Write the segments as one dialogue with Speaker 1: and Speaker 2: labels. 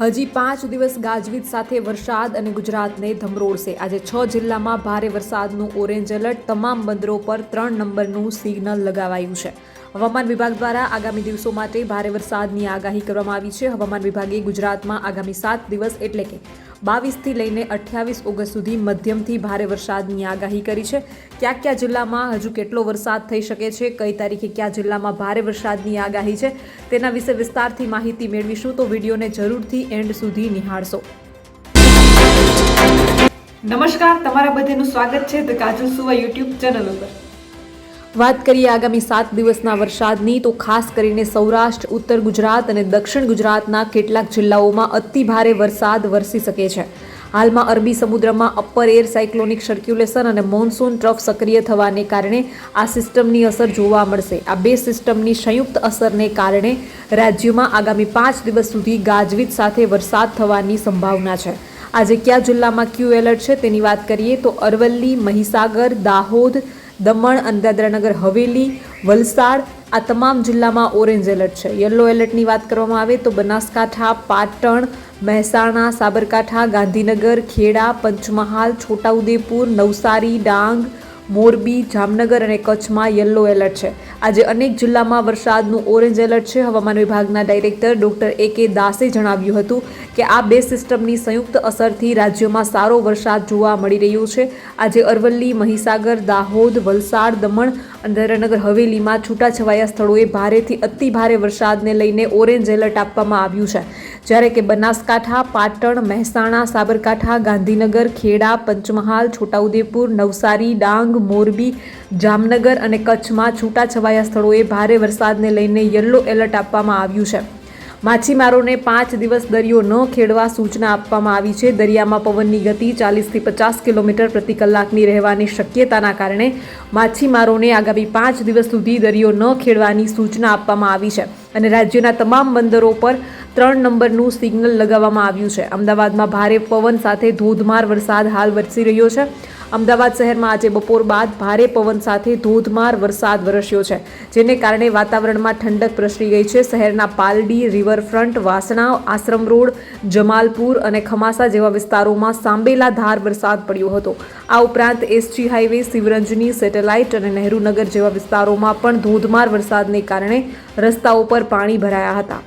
Speaker 1: હજી પાંચ દિવસ ગાજવીજ સાથે વરસાદ અને ગુજરાતને ધમરોળશે. આજે છ જિલ્લામાં ભારે વરસાદનું ઓરેન્જ એલર્ટ, તમામ બંદરો પર ત્રણ નંબરનું સિગ્નલ લગાવાયું છે. હવામાન વિભાગ દ્વારા આગામી દિવસો માટે ભારે વરસાદની આગાહી કરવામાં આવી છે. હવામાન વિભાગે ગુજરાતમાં આગામી સાત દિવસ એટલે કે બાવીસથી લઈને અઠ્યાવીસ ઓગસ્ટ સુધી મધ્યમથી ભારે વરસાદની આગાહી કરી છે. કયા કયા જિલ્લામાં હજુ કેટલો વરસાદ થઈ શકે છે, કઈ તારીખે કયા જિલ્લામાં ભારે વરસાદની આગાહી છે, તેના વિશે વિસ્તારથી માહિતી મેળવીશું તો વિડીયોને જરૂરથી એન્ડ સુધી નિહાળશો. નમસ્કાર, તમારા બધાનું સ્વાગત છે ધ કાજલ સુવા યુટ્યુબ ચેનલ ઉપર. વાત કરીએ આગામી સાત દિવસના વરસાદની, તો ખાસ કરીને સૌરાષ્ટ્ર, ઉત્તર ગુજરાત અને દક્ષિણ ગુજરાતના કેટલાક જિલ્લાઓમાં અતિ ભારે વરસાદ વરસી શકે છે. હાલમાં અરબી સમુદ્રમાં અપર એર સાયક્લોનિક સર્ક્યુલેશન અને મોન્સૂન ટ્રફ સક્રિય થવાને કારણે આ સિસ્ટમની અસર જોવા મળશે. આ બે સિસ્ટમની સંયુક્ત અસરને કારણે રાજ્યમાં આગામી પાંચ દિવસ સુધી ગાજવીજ સાથે વરસાદ થવાની સંભાવના છે. આજે કયા જિલ્લામાં ક્યુ એલર્ટ છે તેની વાત કરીએ તો અરવલ્લી, મહીસાગર, દાહોદ દમણ અને હવેલી, વલસાડ, આ તમામ જિલ્લામાં ઓરેન્જ એલર્ટ છે. યલો એલર્ટની વાત કરવામાં આવે તો બનાસકાંઠા, પાટણ, મહેસાણા, સાબરકાંઠા, ગાંધીનગર, ખેડા, પંચમહાલ, છોટાઉદેપુર, નવસારી, ડાંગ મોરબી, જામનગર અને કચ્છમાં યલો એલર્ટ છે. આજે અનેક જિલ્લામાં વરસાદનું ઓરેન્જ એલર્ટ છે. હવામાન વિભાગના ડાયરેક્ટર ડોક્ટર એ કે દાસે જણાવ્યું હતું કે આ બે સિસ્ટમની સંયુક્ત અસરથી રાજ્યમાં સારો વરસાદ જોવા મળી રહ્યો છે. આજે અરવલ્લી, મહીસાગર, દાહોદ, વલસાડ, દમણ અને હવેલીમાં છૂટાછવાયા સ્થળોએ ભારેથી અતિ ભારે વરસાદને લઈને ઓરેન્જ એલર્ટ આપવામાં આવ્યું છે. જ્યારે કે બનાસકાંઠા, પાટણ, મહેસાણા, સાબરકાંઠા, ગાંધીનગર, ખેડા, પંચમહાલ, છોટાઉદેપુર, નવસારી, ડાંગ, મોરબી, જામનગર અને કચ્છમાં છૂટાછવાયા સ્થળોએ ભારે વરસાદને લઈને યલો એલર્ટ આપવામાં આવ્યું છે. માછીમારોને પાંચ દિવસ દરિયો ન ખેડવા સૂચના આપવામાં આવી છે. દરિયામાં પવનની ગતિ ચાલીસથી પચાસ કિલોમીટર પ્રતિ કલાકની રહેવાની શક્યતાના કારણે માછીમારોને આગામી પાંચ દિવસ સુધી દરિયો ન ખેડવાની સૂચના આપવામાં આવી છે અને રાજ્યના તમામ બંદરો પર ત્રણ નંબરનું સિગ્નલ લગાવવામાં આવ્યું છે. અમદાવાદમાં ભારે પવન સાથે ધોધમાર વરસાદ હાલ વરસી રહ્યો છે. અમદાવાદ શહેરમાં આજે બપોર બાદ ભારે પવન સાથે ધોધમાર વરસાદ વરસ્યો છે, જેને કારણે વાતાવરણમાં ઠંડક પ્રસરી ગઈ છે. શહેરના પાલડી, રિવરફ્રન્ટ, વાસણા, આશ્રમ રોડ, જમાલપુર અને ખમાસા જેવા વિસ્તારોમાં સાંબેલા ધાર વરસાદ પડ્યો હતો. આ ઉપરાંત એસજી હાઈવે, શિવરંજની સેટેલાઇટ અને નહેરુનગર જેવા વિસ્તારોમાં પણ ધોધમાર વરસાદને કારણે રસ્તાઓ પર પાણી ભરાયા હતા.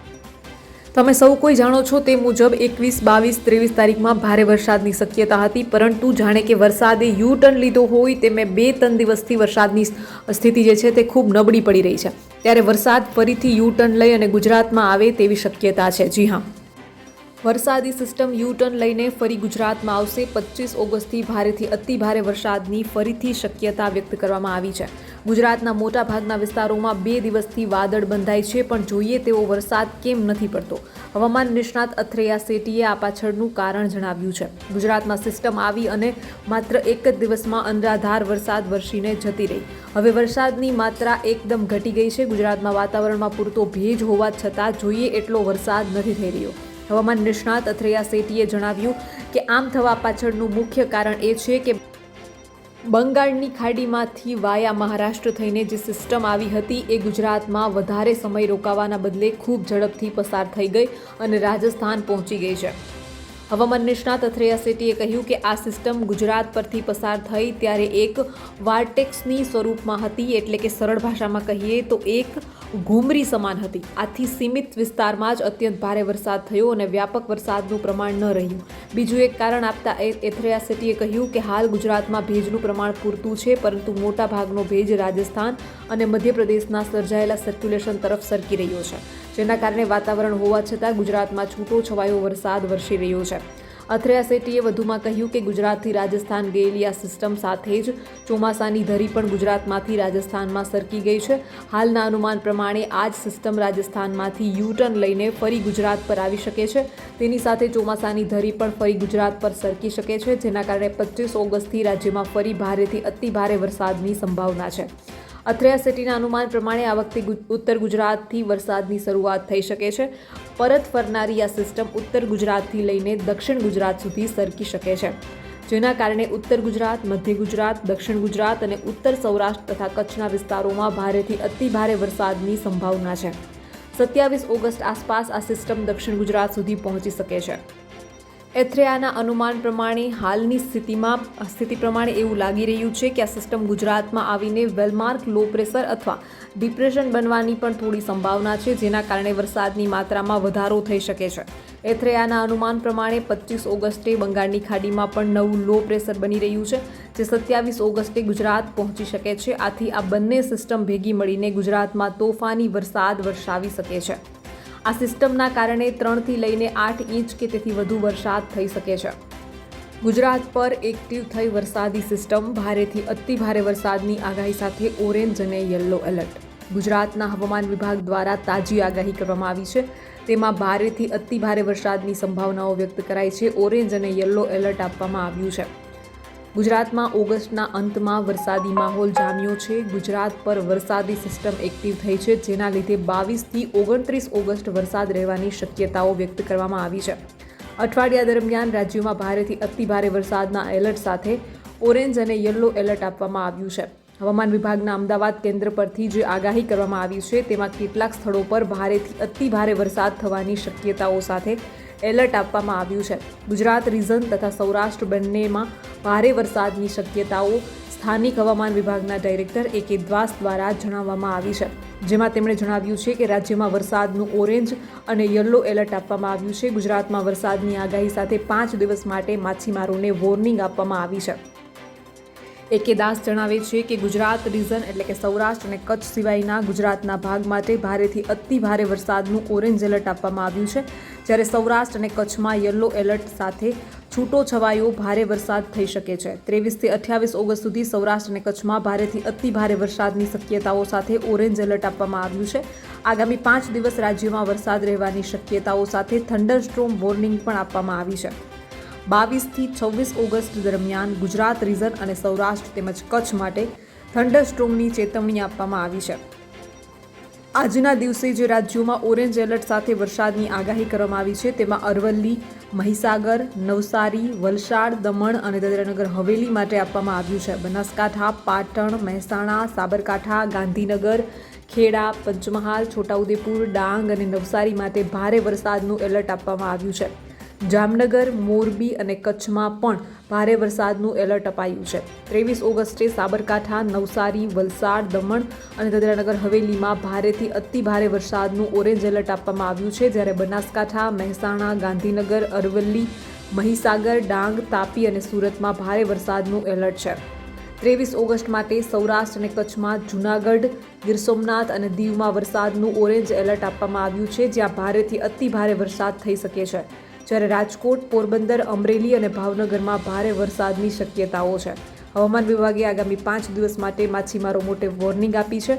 Speaker 1: તમે સૌ કોઈ જાણો છો તે મુજબ એકવીસ, બાવીસ, ત્રેવીસ તારીખમાં ભારે વરસાદની શક્યતા હતી, પરંતુ જાણે કે વરસાદે યુ ટર્ન લીધો હોય તે મેં બે, ત્રણ દિવસથી વરસાદની સ્થિતિ જે છે તે ખૂબ નબળી પડી રહી છે. ત્યારે વરસાદ ફરીથી યુ ટર્ન લઈ અને ગુજરાતમાં આવે તેવી શક્યતા છે. જી હા. વરસાદી સિસ્ટમ યુ ટર્ન લઈને ફરી ગુજરાતમાં આવશે. પચીસ ઓગસ્ટથી ભારેથી અતિ ભારે વરસાદની ફરીથી શક્યતા વ્યક્ત કરવામાં આવી છે. ગુજરાતના મોટા ભાગના વિસ્તારોમાં બે દિવસથી વાદળ બંધાય છે, પણ જોઈએ તેવો વરસાદ કેમ નથી પડતો. હવામાન નિષ્ણાત અથ્રેયા સેટીએ આ પાછળનું કારણ જણાવ્યું છે. ગુજરાતમાં સિસ્ટમ આવી અને માત્ર એક જ દિવસમાં અનરાધાર વરસાદ વરસીને જતી રહી. હવે વરસાદની માત્રા એકદમ ઘટી ગઈ છે. ગુજરાતમાં વાતાવરણમાં પૂરતો ભેજ હોવા છતાં જોઈએ એટલો વરસાદ નથી થઈ રહ્યો. હવામાન નિષ્ણાત અથરિયા સેટીએ જણાવ્યું કે આમ થવા પાછળનું મુખ્ય કારણ એ છે કે બંગાળની ખાડીમાંથી વાયા મહારાષ્ટ્ર થઈને જે સિસ્ટમ આવી હતી એ ગુજરાતમાં વધારે સમય રોકાવાના બદલે ખૂબ ઝડપથી પસાર થઈ ગઈ અને રાજસ્થાન પહોંચી ગઈ છે. હવામાન નિષ્ણાત અથ્રેયા સેટીએ કહ્યું કે આ સિસ્ટમ ગુજરાત પરથી પસાર થઈ ત્યારે એક વાર્ટેક્સની સ્વરૂપમાં હતી એટલે કે સરળ ભાષામાં કહીએ તો એક ઘૂમરી સમાન હતી. આથી સીમિત વિસ્તારમાં જ અત્યંત ભારે વરસાદ થયો અને વ્યાપક વરસાદનું પ્રમાણ ન રહ્યું. બીજું એક કારણ આપતા એથ્રેયા સેટીએ કહ્યું કે હાલ ગુજરાતમાં ભેજનું પ્રમાણ પૂરતું છે, પરંતુ મોટા ભાગનો ભેજ રાજસ્થાન અને મધ્યપ્રદેશના સર્જાયેલા સર્ક્યુલેશન તરફ સરકી રહ્યો છે, જેના કારણે વાતાવરણ હોવા છતાં ગુજરાતમાં છૂટો છવાયો વરસાદ વરસી રહ્યો છે. અથ્રેયા સેટીએ વધુમાં કહ્યું કે ગુજરાતથી રાજસ્થાન ગયેલી આ સિસ્ટમ સાથે જ ચોમાસાની ધરી પણ ગુજરાતમાંથી રાજસ્થાનમાં સરકી ગઈ છે. હાલના અનુમાન પ્રમાણે આ જ સિસ્ટમ રાજસ્થાનમાંથી યુ ટર્ન લઈને ફરી ગુજરાત પર આવી શકે છે. તેની સાથે ચોમાસાની ધરી પણ ફરી ગુજરાત પર સરકી શકે છે, જેના કારણે પચીસ ઓગસ્ટથી રાજ્યમાં ફરી ભારેથી અતિ ભારે વરસાદની સંભાવના છે. અથ્રેયા સિટીના અનુમાન પ્રમાણે આ વખતે ઉત્તર ગુજરાતથી વરસાદની શરૂઆત થઈ શકે છે. પરત ફરનારી આ સિસ્ટમ ઉત્તર ગુજરાતથી લઈને દક્ષિણ ગુજરાત સુધી સરકી શકે છે. જેના કારણે ઉત્તર ગુજરાત, મધ્ય ગુજરાત, દક્ષિણ ગુજરાત અને ઉત્તર સૌરાષ્ટ્ર તથા કચ્છના વિસ્તારોમાં ભારેથી અતિ ભારે વરસાદની સંભાવના છે. સત્યાવીસ ઓગસ્ટ આસપાસ આ સિસ્ટમ દક્ષિણ ગુજરાત સુધી પહોંચી શકે છે. એથ્રેયાના અનુમાન પ્રમાણે હાલની સ્થિતિમાં, સ્થિતિ પ્રમાણે એવું લાગી રહ્યું છે કે આ સિસ્ટમ ગુજરાતમાં આવીને વેલમાર્ક, લો પ્રેશર અથવા ડિપ્રેશન બનવાની પણ થોડી સંભાવના છે, જેના કારણે વરસાદની માત્રામાં વધારો થઈ શકે છે. એથ્રેયાના અનુમાન પ્રમાણે પચીસ ઓગસ્ટે બંગાળની ખાડીમાં પણ નવું લો પ્રેશર બની રહ્યું છે, જે સત્યાવીસ ઓગસ્ટે ગુજરાત પહોંચી શકે છે. આથી આ બંને સિસ્ટમ ભેગી મળીને ગુજરાતમાં તોફાની વરસાદ વરસાવી શકે છે. આ સિસ્ટમના કારણે ત્રણથી લઈને આઠ ઇંચ કે તેથી વધુ વરસાદ થઈ શકે છે. ગુજરાત પર એક્ટિવ થઈ વરસાદી સિસ્ટમ, ભારેથી અતિ ભારે વરસાદની આગાહી સાથે ઓરેન્જ અને યલો એલર્ટ ગુજરાતના હવામાન વિભાગ દ્વારા તાજી આગાહી કરવામાં આવી છે. તેમાં ભારેથી અતિ ભારે વરસાદની સંભાવનાઓ વ્યક્ત કરાઈ છે. ઓરેન્જ અને યલો એલર્ટ આપવામાં આવ્યું છે. ગુજરાતમાં ઓગસ્ટના અંતમાં વરસાદી માહોલ જામ્યો છે. ગુજરાત પર વરસાદી સિસ્ટમ એક્ટિવ થઈ છે, જેના લીધે બાવીસથી ઓગણત્રીસ ઓગસ્ટ વરસાદ રહેવાની શક્યતાઓ વ્યક્ત કરવામાં આવી છે. અઠવાડિયા દરમિયાન રાજ્યમાં ભારેથી અતિ ભારે વરસાદના એલર્ટ સાથે ઓરેન્જ અને યલો એલર્ટ આપવામાં આવ્યું છે. હવામાન વિભાગના અમદાવાદ કેન્દ્ર પરથી જે આગાહી કરવામાં આવી છે, તેમાં કેટલાક સ્થળો પર ભારેથી અતિ ભારે વરસાદ થવાની શક્યતાઓ સાથે એલર્ટ આપવામાં આવ્યું છે. ગુજરાત, રીઝન તથા સૌરાષ્ટ્ર બંનેમાં ભારે વરસાદની શક્યતાઓ સ્થાનિક હવામાન વિભાગના ડાયરેક્ટર એ કે દ્વાસ દ્વારા જણાવવામાં આવી છે. જેમાં તેમણે જણાવ્યું છે કે રાજ્યમાં વરસાદનું ઓરેન્જ અને યલો એલર્ટ આપવામાં આવ્યું છે. ગુજરાતમાં વરસાદની આગાહી સાથે પાંચ દિવસ માટે માછીમારોને વોર્નિંગ આપવામાં આવી છે. એ કે દાસ જણાવે છે કે ગુજરાત રીઝન એટલે કે સૌરાષ્ટ્ર અને કચ્છ સિવાયના ગુજરાતના ભાગ માટે ભારેથી અતિ ભારે વરસાદનું ઓરેન્જ એલર્ટ આપવામાં આવ્યું છે. જ્યારે સૌરાષ્ટ્ર અને કચ્છમાં યલો એલર્ટ સાથે છૂટો છવાયો ભારે વરસાદ થઈ શકે છે. ત્રેવીસથી અઠ્યાવીસ ઓગસ્ટ સુધી સૌરાષ્ટ્ર અને કચ્છમાં ભારેથી અતિ ભારે વરસાદની શક્યતાઓ સાથે ઓરેન્જ એલર્ટ આપવામાં આવ્યું છે. આગામી પાંચ દિવસ રાજ્યમાં વરસાદ રહેવાની શક્યતાઓ સાથે થંડર સ્ટ્રોમ વોર્નિંગ પણ આપવામાં આવી છે. બાવીસથી છવ્વીસ ઓગસ્ટ દરમિયાન ગુજરાત રીઝન અને સૌરાષ્ટ્ર તેમજ કચ્છ માટે થંડરસ્ટ્રોમની ચેતવણી આપવામાં આવી છે. આજના દિવસે જે રાજ્યોમાં ઓરેન્જ એલર્ટ સાથે વરસાદની આગાહી કરવામાં આવી છે, તેમાં અરવલ્લી, મહીસાગર, નવસારી, વલસાડ, દમણ અને દાદરાનગર હવેલી માટે આપવામાં આવ્યું છે. બનાસકાંઠા, પાટણ, મહેસાણા, સાબરકાંઠા, ગાંધીનગર, ખેડા, પંચમહાલ, છોટાઉદેપુર, ડાંગ અને નવસારી માટે ભારે વરસાદનું એલર્ટ આપવામાં આવ્યું છે. જામનગર, મોરબી અને કચ્છમાં પણ ભારે વરસાદનું એલર્ટ અપાયું છે. ત્રેવીસ ઓગસ્ટે સાબરકાંઠા, નવસારી, વલસાડ, દમણ અને દાદરાનગર હવેલીમાં ભારેથી અતિ ભારે વરસાદનું ઓરેન્જ એલર્ટ આપવામાં આવ્યું છે. જ્યારે બનાસકાંઠા, મહેસાણા, ગાંધીનગર, અરવલ્લી, મહીસાગર, ડાંગ, તાપી અને સુરતમાં ભારે વરસાદનું એલર્ટ છે. ત્રેવીસ ઓગસ્ટ માટે સૌરાષ્ટ્ર અને કચ્છમાં જૂનાગઢ, ગીર સોમનાથ અને દીવમાં વરસાદનું ઓરેન્જ એલર્ટ આપવામાં આવ્યું છે, જ્યાં ભારેથી અતિ ભારે વરસાદ થઈ શકે છે. જ્યારે રાજકોટ, પોરબંદર, અમરેલી અને ભાવનગરમાં ભારે વરસાદની શક્યતાઓ છે. હવામાન વિભાગે આગામી પાંચ દિવસ માટે માછીમારો મોટે વોર્નિંગ આપી છે.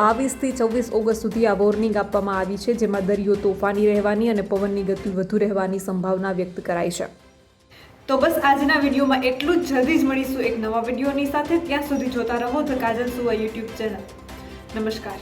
Speaker 1: બાવીસથી છવ્વીસ ઓગસ્ટ સુધી આ વોર્નિંગ આપવામાં આવી છે, જેમાં દરિયો તોફાની રહેવાની અને પવનની ગતિ વધુ રહેવાની સંભાવના વ્યક્ત કરાઈ છે.
Speaker 2: તો બસ આજના વિડીયોમાં એટલું જ. જલ્દી જ મળીશું એક નવા વિડીયોની સાથે. ત્યાં સુધી જોતા રહો ધ કાજલ સુવા યુટ્યુબ ચેનલ. નમસ્કાર.